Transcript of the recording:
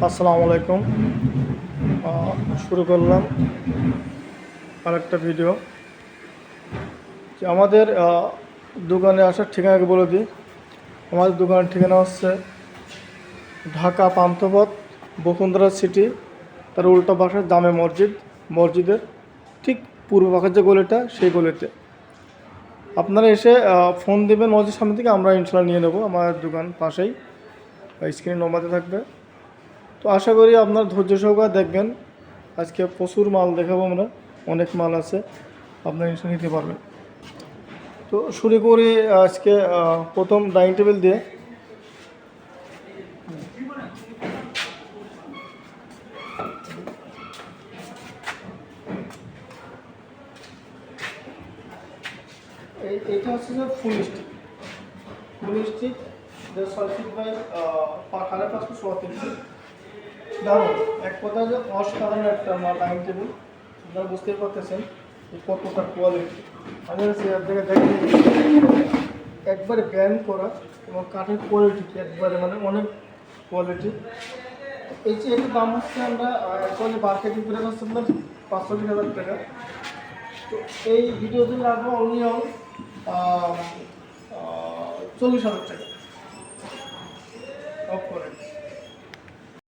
আসসালামু আলাইকুম। শুরু করলাম আরেকটা ভিডিও আমাদের দোকানে আসার ঠিকানাকে বলে দিই। আমাদের দোকানের ঠিকানা হচ্ছে ঢাকা পান্থপথ, বসুন্ধরা সিটি তার উল্টো পাশে জামে মসজিদ, মসজিদের ঠিক পূর্ব পাখের যে গলিটা, সেই গলিতে। আপনারা এসে ফোন দেবেন মসজিদ সামনে থেকে, আমরা ইনশাল্লাহ নিয়ে নেব। আমার দোকান পাশেই স্ক্রিন নম্বরে থাকবে। তো আশা করি আপনার ধৈর্য সহকারে দেখবেন। আজকে প্রচুর মাল দেখাবো আমরা, অনেক মাল আছে, আপনার ইনশাল নিতে পারবেন। তো শুরু করি আজকে প্রথম ডাইনিং টেবিল দিয়ে। এটা হচ্ছে যে ফুল স্টিক। ফুল স্টিক ছয় সাড়ে পাঁচ ফুট ফিট। দারুণ এক কথা যে অসাধারণ একটা আমার ডাইনিং টেবিল আপনারা বুঝতেই পারতেছেন কতটা কোয়ালিটি আমি হচ্ছে জায়গায় দেখেন একবারে ব্যান্ড করা এবং কাঠের কোয়ালিটি একবারে মানে অনেক কোয়ালিটি এই যে এটার দাম হচ্ছে আমরা অ্যাকচুয়ালি মার্কেটিং করে হচ্ছে আপনার পাঁচশো তিন হাজার টাকা। তো এই ভিডিওতে লাগবে অনলি অন চল্লিশ হাজার টাকা। অফ করেন